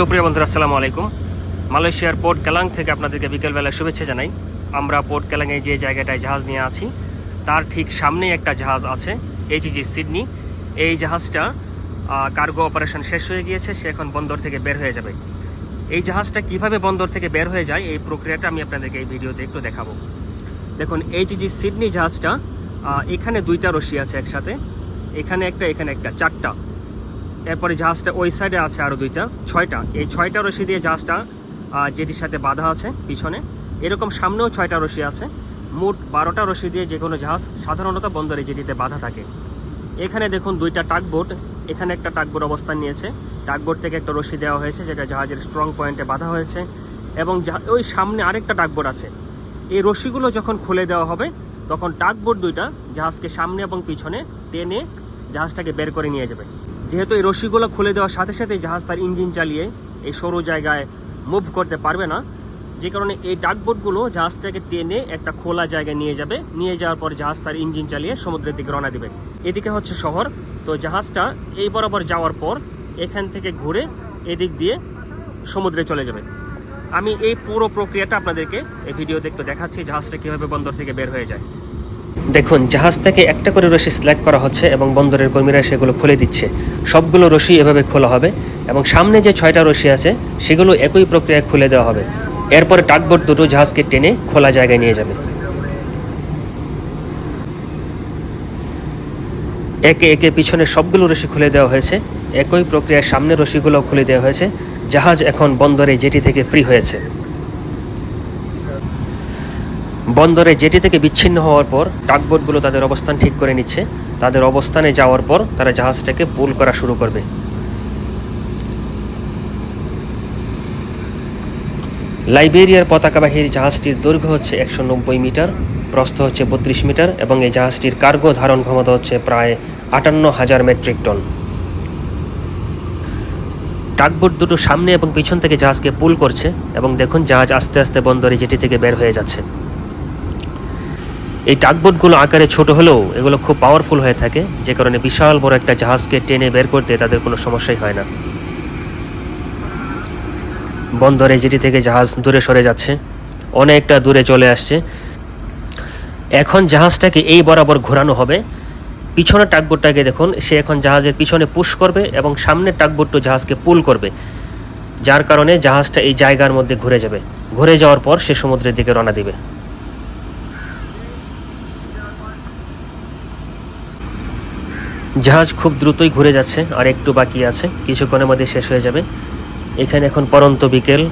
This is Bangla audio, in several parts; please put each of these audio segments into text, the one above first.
সুপ্রিয় বন্ধুরা, আসসালামু আলাইকুম। মালয়েশিয়ার পোর্ট কেলাং থেকে আপনাদেরকে বিকেলবেলা শুভেচ্ছা জানাই। আমরা পোর্ট কেলাংয়ে যে জায়গাটায় জাহাজ নিয়ে আছি, তার ঠিক সামনেই একটা জাহাজ আছে এইচজি সিডনি এই জাহাজটা কার্গো অপারেশন শেষ হয়ে গিয়েছে, সে এখন বন্দর থেকে বের হয়ে যাবে। এই জাহাজটা কীভাবে বন্দর থেকে বের হয়ে যায়, এই প্রক্রিয়াটা আমি আপনাদেরকে এই ভিডিওতে একটু দেখাবো। দেখুন এইচজি সিডনি জাহাজটা এখানে দুইটা রশি আছে একসাথে। এখানে একটা এখানে একটা, চারটা। এরপরে জাহাজটা ওই সাইডে আছে আরও দুইটা, ছয়টা। এই ছয়টা রশি দিয়ে জাহাজটা যেটির সাথে বাঁধা আছে পিছনে, এরকম সামনেও ছয়টা রশি আছে। মোট বারোটা রশি দিয়ে যে কোনো জাহাজ সাধারণত বন্দরে যেটিতে বাঁধা থাকে। এখানে দেখুন দুইটা টাকবোট, এখানে একটা টাকবোট অবস্থান নিয়েছে। টাকবোট থেকে একটা রশি দেওয়া হয়েছে, যেটা জাহাজের স্ট্রং পয়েন্টে বাঁধা হয়েছে। এবং ওই সামনে আরেকটা টাকবোট আছে। এই রশিগুলো যখন খুলে দেওয়া হবে, তখন টাকবোট দুইটা জাহাজকে সামনে এবং পিছনে টেনে জাহাজটাকে বের করে নিয়ে যাবে। যেহেতু এই রশিগুলো খুলে দেওয়ার সাথে সাথে জাহাজ তার ইঞ্জিন চালিয়ে এই সরু জায়গায় মুভ করতে পারবে না। যে কারণে এই ডাকবোটগুলো জাহাজটাকে টেনে একটা খোলা জায়গায় নিয়ে যাবে। নিয়ে যাওয়ার পর জাহাজ তার ইঞ্জিন চালিয়ে সমুদ্রের দিকে রওনা দেবে। এদিকে হচ্ছে শহর। তো জাহাজটা এই বরাবর যাওয়ার পর এখান থেকে ঘুরে এদিক দিয়ে সমুদ্রে চলে যাবে। আমি এই পুরো প্রক্রিয়াটা আপনাদেরকে এই ভিডিওতে একটু দেখাচ্ছি, জাহাজটা কীভাবে বন্দর থেকে বের হয়ে যায়। দেখুন, জাহাজ থেকে একটা করে রশি সিলেক্ট করা হচ্ছে এবং বন্দরের কর্মীরা সেগুলো খুলে দিচ্ছে। সবগুলো রশি এভাবে খোলা হবে এবং সামনে যে ছয়টা রশি আছে, সেগুলো একই প্রক্রিয়ায় খুলে দেওয়া হবে। এরপরে টাকবোট দুটো জাহাজকে টেনে খোলা জায়গায় নিয়ে যাবে। একে একে পিছনে সবগুলো রশি খুলে দেওয়া হয়েছে। একই প্রক্রিয়ায় সামনে রশিগুলো খুলে দেওয়া হয়েছে। জাহাজ এখন বন্দরে জেটি থেকে ফ্রি হয়েছে। বন্দরে জেটি থেকে বিচ্ছিন্ন হওয়ার পর টাকবোটগুলো তাদের অবস্থান ঠিক করে নিচ্ছে। তাদের অবস্থানে যাওয়ার পর তারা জাহাজটাকে পুল করা শুরু করবে। লাইবেরিয়ার পতাকাবাহীর জাহাজটির দৈর্ঘ্য হচ্ছে একশো নব্বই মিটার, প্রস্থ হচ্ছে বত্রিশ মিটার এবং এই জাহাজটির কার্গো ধারণ ক্ষমতা হচ্ছে প্রায় আটান্ন হাজার মেট্রিক টন। টাকবোট দুটো সামনে এবং পিছন থেকে জাহাজকে পুল করছে এবং দেখুন জাহাজ আস্তে আস্তে বন্দরে জেটি থেকে বের হয়ে যাচ্ছে। এই টাকবোটগুলো আকারে ছোট হলেও এগুলো খুব পাওয়ারফুল হয়ে থাকে, যে কারণে বিশাল বড় একটা জাহাজকে টেনে বের করতে তাদের কোনো সমস্যাই হয় না। বন্দরে যেটি থেকে জাহাজ দূরে সরে যাচ্ছে, অনেকটা দূরে চলে আসছে। এখন জাহাজটাকে এই বরাবর ঘোরানো হবে। পিছনের টাকবোটটাকে দেখুন, সে এখন জাহাজের পিছনে পুশ করবে এবং সামনের টাকবোটটা জাহাজকে পুল করবে, যার কারণে জাহাজটা এই জায়গার মধ্যে ঘুরে যাবে। ঘুরে যাওয়ার পর সে সমুদ্রের দিকে রওনা দিবে। জাহাজ খুব দ্রুতই ঘুরে যাচ্ছে, আর একটু বাকি আছে, কিছুক্ষণের মধ্যে শেষ হয়ে যাবে। এখানে এখন পরন্ত বিকেল,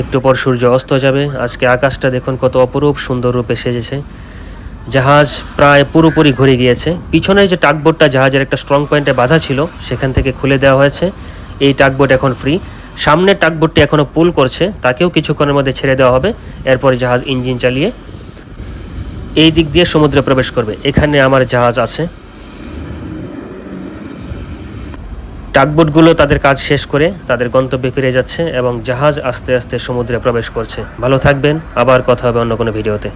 একটু পর সূর্য অস্ত যাবে। আজকে আকাশটা দেখুন কত অপরূপ সুন্দর রূপে সেজেছে। জাহাজ প্রায় পুরোপুরি ঘুরে গিয়েছে। পিছনে যে টাকবোটটা জাহাজের একটা স্ট্রং পয়েন্টে বাধা ছিল, সেখান থেকে খুলে দেওয়া হয়েছে। এই টাকবোট এখন ফ্রি সামনের টাকবোটটি এখনও পুল করছে, তাকেও কিছুক্ষণের মধ্যে ছেড়ে দেওয়া হবে। এরপরে জাহাজ ইঞ্জিন চালিয়ে এই দিক দিয়ে সমুদ্রে প্রবেশ করবে। এখানে আমার জাহাজ আছে। টাকবোটগুলো তাদের কাজ শেষ করে তাদের গন্তব্যে ফিরে যাচ্ছে এবং জাহাজ আস্তে আস্তে সমুদ্রে প্রবেশ করছে। ভালো থাকবেন, আবার কথা হবে অন্য কোনো ভিডিওতে।